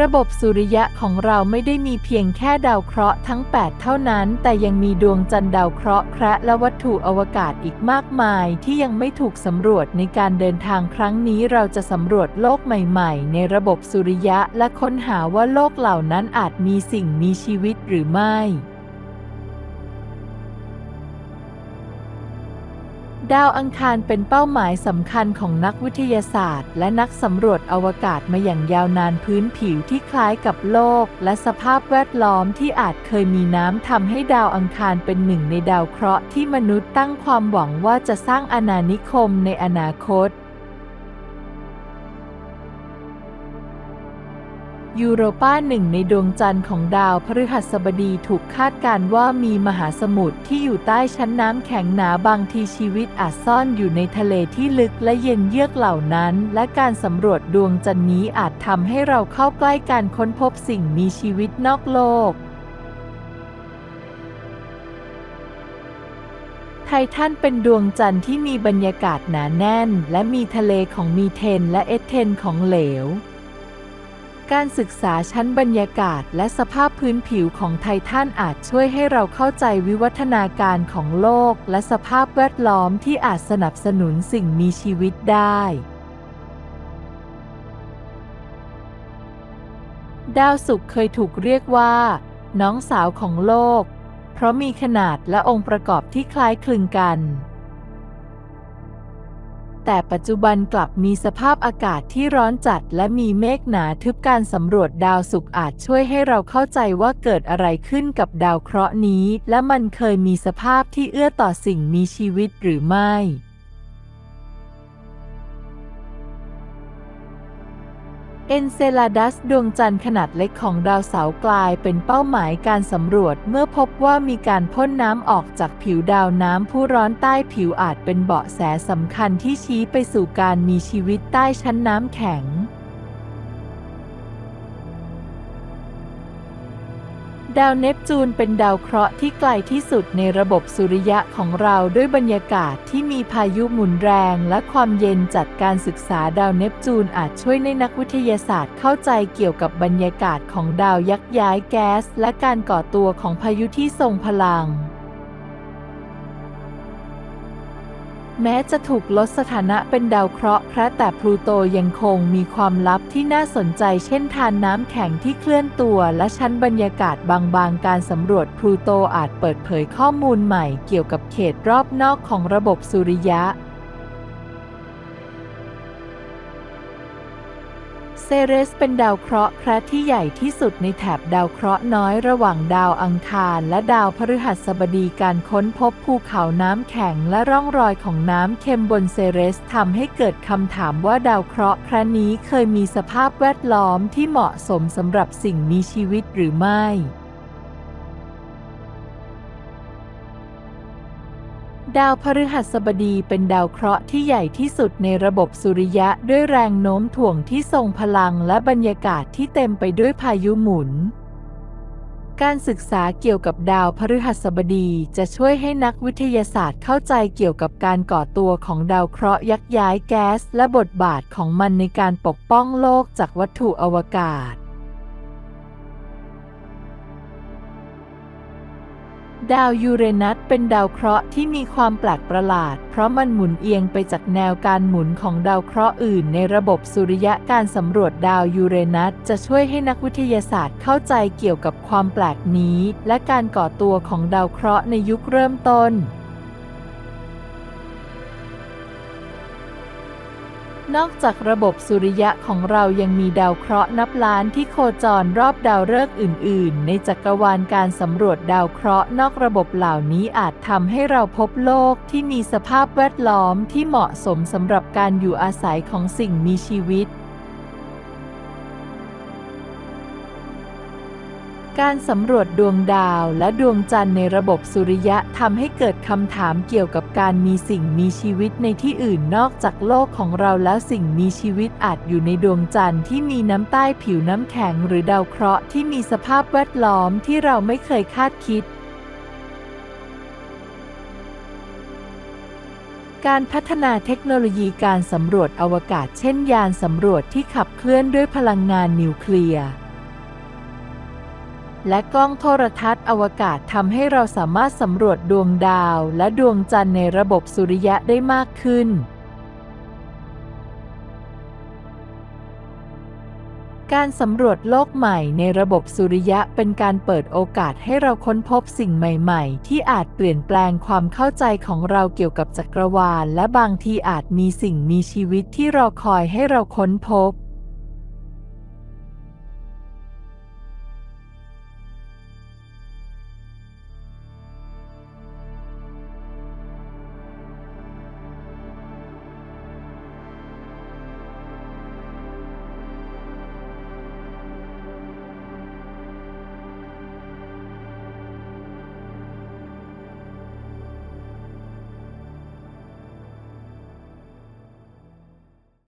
ระบบสุริยะของเราไม่ได้มีเพียงแค่ดาวเคราะห์ทั้ง 8 เท่านั้น แต่ยังมีดวงจันทร์ดาวเคราะห์พระและวัตถุอวกาศอีกมากมายที่ยังไม่ถูกสำรวจในการเดินทางครั้งนี้เราจะสำรวจโลกใหม่ๆ ในระบบสุริยะและค้นหาว่าโลกเหล่านั้นอาจมีสิ่งมีชีวิตหรือไม่ ดาวอังคารเป็นเป้าหมายสำคัญของนักวิทยาศาสตร์ และนักสำรวจอวกาศมาอย่างยาวนานพื้นผิวที่คล้ายกับโลก และสภาพแวดล้อมที่อาจเคยมีน้ำทำให้ดาวอังคารเป็นหนึ่งในดาวเคราะห์ที่มนุษย์ตั้งความหวังว่าจะสร้างอาณานิคมในอนาคต ยูโรปาหนึ่งในดวงจันทร์ของดาวพฤหัสบดีถูกคาดการณ์ว่ามีมหาสมุทรที่อยู่ใต้ชั้นน้ำแข็งหนาบางทีชีวิตอาจซ่อนอยู่ในทะเลที่ลึกและเย็นเยือกเหล่านั้น และการสำรวจดวงจันทร์นี้อาจทำให้เราเข้าใกล้การค้นพบสิ่งมีชีวิตนอกโลกไททันเป็นดวงจันทร์ที่มีบรรยากาศหนาแน่น และมีทะเลของมีเทนและเอสเทนของเหลว การศึกษาชั้นบรรยากาศและสภาพพื้นผิวของไททันอาจช่วยให้เราเข้าใจวิวัฒนาการของโลก และสภาพแวดล้อมที่อาจสนับสนุนสิ่งมีชีวิตได้ ดาวศุกร์เคยถูกเรียกว่า น้องสาวของโลก เพราะมีขนาดและองค์ประกอบที่คล้ายคลึงกัน แต่ปัจจุบันกลับมีสภาพอากาศที่ร้อนจัดและมีเมฆหนาทึบการสำรวจดาวศุกร์อาจช่วยให้เราเข้าใจว่าเกิดอะไรขึ้นกับดาวเคราะห์นี้ และมันเคยมีสภาพที่เอื้อต่อสิ่งมีชีวิตหรือไม่ เอนเซลาดัสดวงจันทร์ขนาดเล็กของดาวเสาร์กลายเป็นเป้าหมายการสำรวจเมื่อพบว่ามีการพ่นน้ำออกจากผิวดาวน้ำผู้ร้อนใต้ผิวอาจเป็นเบาะแสสำคัญที่ชี้ไปสู่การมีชีวิตใต้ชั้นน้ำแข็ง ดาวเนปจูนเป็นดาวเคราะห์ที่ไกลที่สุดในระบบสุริยะของเราด้วยบรรยากาศที่มีพายุหมุนแรงและความเย็นจัดการศึกษาดาวเนปจูนอาจช่วยในนักวิทยาศาสตร์เข้าใจเกี่ยวกับบรรยากาศของดาวยักย้ายแก๊สและการก่อตัวของพายุที่ทรงพลัง แม้จะถูกลดสถานะเป็นดาวเคราะห์แคระแต่พลูโตยังคงมีความลับที่น่าสนใจเช่นทานน้ำแข็งที่เคลื่อนตัวและชั้นบรรยากาศบางๆ การสำรวจพลูโตอาจเปิดเผยข้อมูลใหม่เกี่ยวกับเขตรอบนอกของระบบสุริยะ เซเรสเป็นดาวเคราะห์แคระที่ใหญ่ที่สุดในแถบดาวเคราะห์น้อยระหว่างดาวอังคารและดาวพฤหัสบดีการค้นพบภูเขาน้ำแข็งและร่องรอยของน้ำเค็มบนเซเรสทำให้เกิดคำถามว่าดาวเคราะห์แคระนี้เคยมีสภาพแวดล้อมที่เหมาะสมสำหรับสิ่งมีชีวิตหรือไม่ ดาวพฤหัสบดีเป็นดาวเคราะห์ที่ใหญ่ที่สุดในระบบสุริยะด้วยแรงโน้มถ่วงที่ทรงพลังและบรรยากาศที่เต็มไปด้วยพายุหมุน การศึกษาเกี่ยวกับดาวพฤหัสบดีจะช่วยให้นักวิทยาศาสตร์เข้าใจเกี่ยวกับการก่อตัวของดาวเคราะห์ยักย้ายแก๊ส และบทบาทของมันในการปกป้องโลกจากวัตถุอวกาศ ดาวยูเรนัสเป็นดาวเคราะห์ที่มีความแปลกประหลาด เพราะมันหมุนเอียงไปจากแนวการหมุนของดาวเคราะห์อื่นในระบบสุริยะการสำรวจดาวยูเรนัสจะช่วยให้นักวิทยาศาสตร์เข้าใจเกี่ยวกับความแปลกนี้ และการก่อตัวของดาวเคราะห์ในยุคเริ่มต้น นอกจากระบบสุริยะของเรายังมีดาวเคราะห์นับล้านที่โคจรรอบดาวฤกษ์อื่น ๆ ในจักรวาลการสำรวจดาวเคราะห์นอกระบบเหล่านี้อาจทำให้เราพบโลกที่มีสภาพแวดล้อมที่เหมาะสมสำหรับการอยู่อาศัยของสิ่งมีชีวิต การสำรวจดวงดาวและดวงจันทร์ในระบบสุริยะทำให้เกิดคำถามเกี่ยวกับการมีสิ่งมีชีวิตในที่อื่นนอกจากโลกของเราแล้วสิ่งมีชีวิตอาจอยู่ในดวงจันทร์ที่มีน้ำใต้ผิวน้ำแข็งหรือดาวเคราะห์ที่มีสภาพแวดล้อมที่เราไม่เคยคาดคิดการพัฒนาเทคโนโลยีการสำรวจอวกาศเช่นยานสำรวจที่ขับเคลื่อนด้วยพลังงานนิวเคลียร์ และกล้องโทรทัศน์อวกาศทำให้เราสามารถสำรวจดวงดาวและดวงจันทร์ในระบบสุริยะได้มากขึ้น การสำรวจโลกใหม่ในระบบสุริยะเป็นการเปิดโอกาสให้เราค้นพบสิ่งใหม่ๆ ที่อาจเปลี่ยนแปลงความเข้าใจของเราเกี่ยวกับจักรวาล และบางทีอาจมีสิ่งมีชีวิตที่รอคอยให้เราค้นพบ